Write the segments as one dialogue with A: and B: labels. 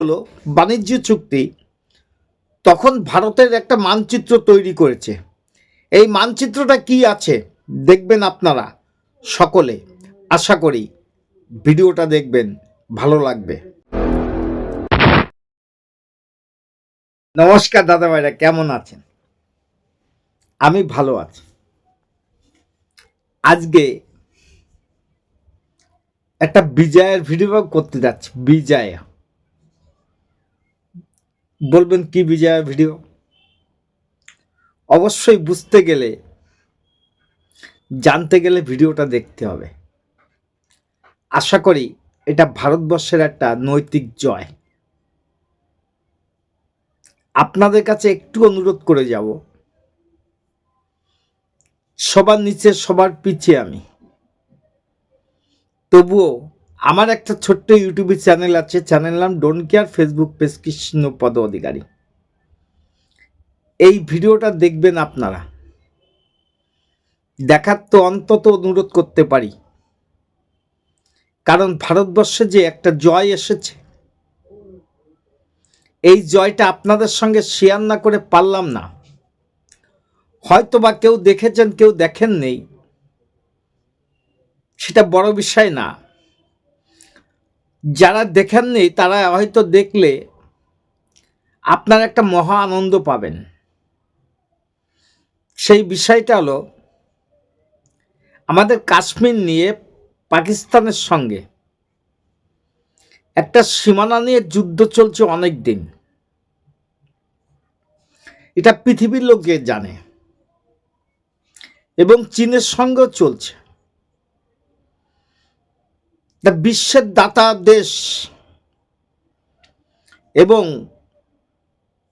A: হলো বাণিজ্য চুক্তি, তখন ভারতের একটা মানচিত্র তৈরি করেছে। এই মানচিত্রটা কি আছে দেখবেন আপনারা সকলে। আশা করি ভিডিওটা দেখবেন, ভালো লাগবে। নমস্কার দাদা ভাইরা কেমন আছেন? আমি ভালো আছি। আজকে একটা বিজয়ের ভিডিও করতে যাচ্ছি, বিজয়। বলবেন কি বিজয়া ভিডিও? অবশ্যই বুঝতে গেলে, জানতে গেলে ভিডিওটা দেখতে হবে। আশা করি এটা ভারতবর্ষের একটা নৈতিক জয়। আপনাদের কাছে একটু অনুরোধ করে যাব। সবার নিচে সবার পিছিয়ে আমি। তবুও আমার একটা ছোট্ট ইউটিউবে চ্যানেল আছে চ্যানেল নাম don't care Facebook page Krishnapada Adhikari. এই ভিডিওটা দেখবেন আপনারা। দেখার তো অন্তত অনুরোধ করতে পারি। কারণ ভারতবর্ষে যে একটা জয় এসেছে, এই জয়টা আপনাদের সঙ্গে শেয়ার না করে পারলাম না। হয়তো বা কেউ দেখেছেন, কেউ দেখেন নেই। সেটা বড় বিষয় না। যারা দেখেননি, তারা হয়তো দেখলে আপনার একটা মহা আনন্দ পাবেন। সেই বিষয়টা হলো, আমাদের কাশ্মীর নিয়ে পাকিস্তানের সঙ্গে একটা সীমানা নিয়ে যুদ্ধ চলছে অনেক দিন। এটা পৃথিবীর লোকে জানে এবং চীনের সঙ্গেও চলছে। তা বিশ্বের দাতা দেশ এবং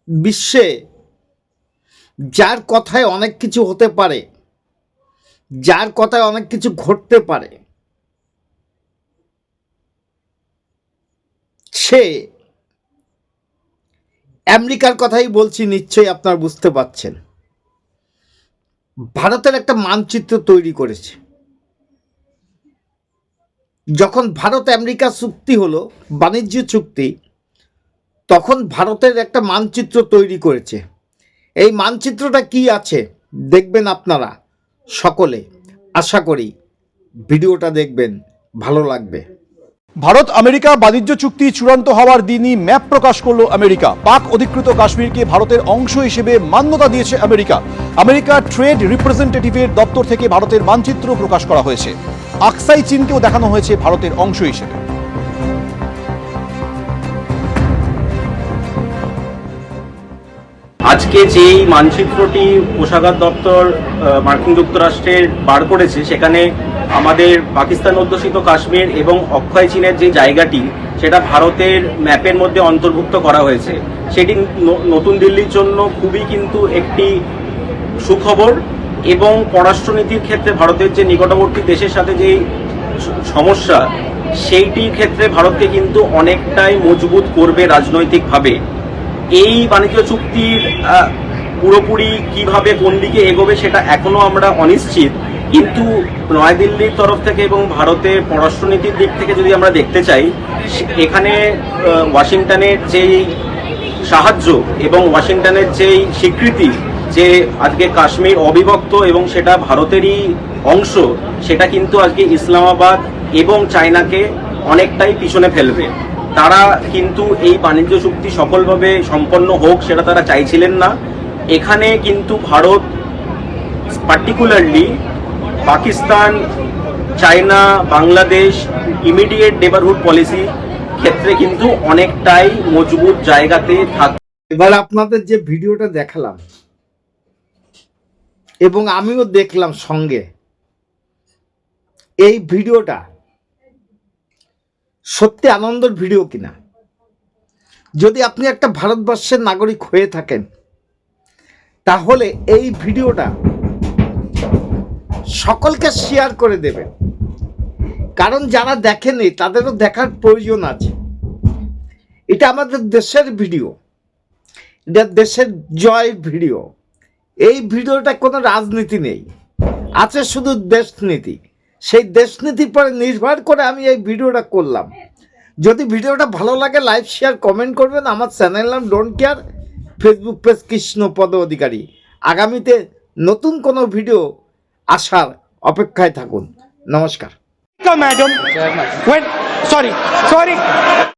A: বিশ্বে যার কথায় অনেক কিছু হতে পারে, যার কথায় অনেক কিছু ঘটতে পারে, সে আমেরিকার কথাই বলছি নিশ্চয়ই আপনারা বুঝতে পারছেন। ভারতের একটা মানচিত্র তৈরি করেছে। যখন ভারত আমেরিকা চুক্তি হলো, বাণিজ্য চুক্তি, তখন ভারতের একটা মানচিত্র তৈরি করেছে। এই মানচিত্রটা কি আছে দেখবেন আপনারা সকলে। আশা করি ভিডিওটা দেখবেন, ভালো লাগবে।
B: ভারত, আমেরিকা বাণিজ্য চুক্তি চূড়ান্ত হওয়ার দিনই ম্যাপ প্রকাশ করল আমেরিকা। পাক অধিকৃত কাশ্মীরকে ভারতের অংশ হিসেবে মান্যতা দিয়েছে আমেরিকা। আমেরিকা ট্রেড রিপ্রেজেন্টেটিভের দপ্তর থেকে ভারতের মানচিত্র প্রকাশ করা হয়েছে। আকসাই চীনকেও দেখানো হয়েছে ভারতের অংশ হিসেবে।
C: আজকে যেই মানচিত্রটি কোষাগার দপ্তর মার্কিন যুক্তরাষ্ট্রের বার করেছে, সেখানে আমাদের পাকিস্তান অধ্যুষিত কাশ্মীর এবং অক্ষয় চীনের যে জায়গাটি, সেটা ভারতের ম্যাপের মধ্যে অন্তর্ভুক্ত করা হয়েছে। সেটি নতুন দিল্লির জন্য খুবই কিন্তু একটি সুখবর। এবং পররাষ্ট্রনীতির ক্ষেত্রে ভারতের যে নিকটবর্তী দেশের সাথে যে সমস্যা সেইটির ক্ষেত্রে ভারতকে কিন্তু অনেকটাই মজবুত করবে রাজনৈতিকভাবে। এই বাণিজ্য চুক্তির পুরোপুরি কীভাবে কোন দিকে এগোবে সেটা এখনও আমরা অনিশ্চিত। কিন্তু নয়াদিল্লির তরফ থেকে এবং ভারতের পররাষ্ট্রনীতির দিক থেকে যদি আমরা দেখতে চাই এখানে ওয়াশিংটনের যেই সাহায্য এবং ওয়াশিংটনের যেই স্বীকৃতি যে আজকে কাশ্মীর অবিভক্ত এবং সেটা ভারতেরই অংশ, সেটা কিন্তু আজকে ইসলামাবাদ এবং চায়নাকে অনেকটাই পিছনে ফেলবে। তারা কিন্তু এই বাণিজ্য চুক্তি সফলভাবে সম্পন্ন হোক, সেটা তারা চাইছিলেন না। এখানে কিন্তু Bharat particularly Pakistan, China, Bangladesh immediate neighbourhood policy ক্ষেত্রে কিন্তু অনেকটাই মজবুত জায়গাতে থাক
A: এবার আপনাদের যে ভিডিওটা দেখালাম এবং আমিও দেখলাম সঙ্গে। এই ভিডিওটা সত্যি আনন্দের ভিডিও কিনা? যদি আপনি একটা ভারতবর্ষের নাগরিক হয়ে থাকেন, তাহলে এই ভিডিওটা সকলকে শেয়ার করে দেবেন। কারণ যারা দেখেনি তাদেরও দেখার প্রয়োজন আছে। এটা আমাদের দেশের ভিডিও। এটা দেশের জয় ভিডিও। এই ভিডিওটা কোনো রাজনীতি নেই। আছে শুধু দেশনীতি। সেই দেশনীতির পরে নির্ভর করে আমি এই ভিডিওটা করলাম। যদি ভিডিওটা ভালো লাগে লাইভ শেয়ার কমেন্ট করবেন। আমার চ্যানেল নাম don't care. Facebook page Krishnapada Adhikari. আগামীতে নতুন কোনো ভিডিও আসার অপেক্ষায় থাকুন। নমস্কার.
D: When, sorry, sorry.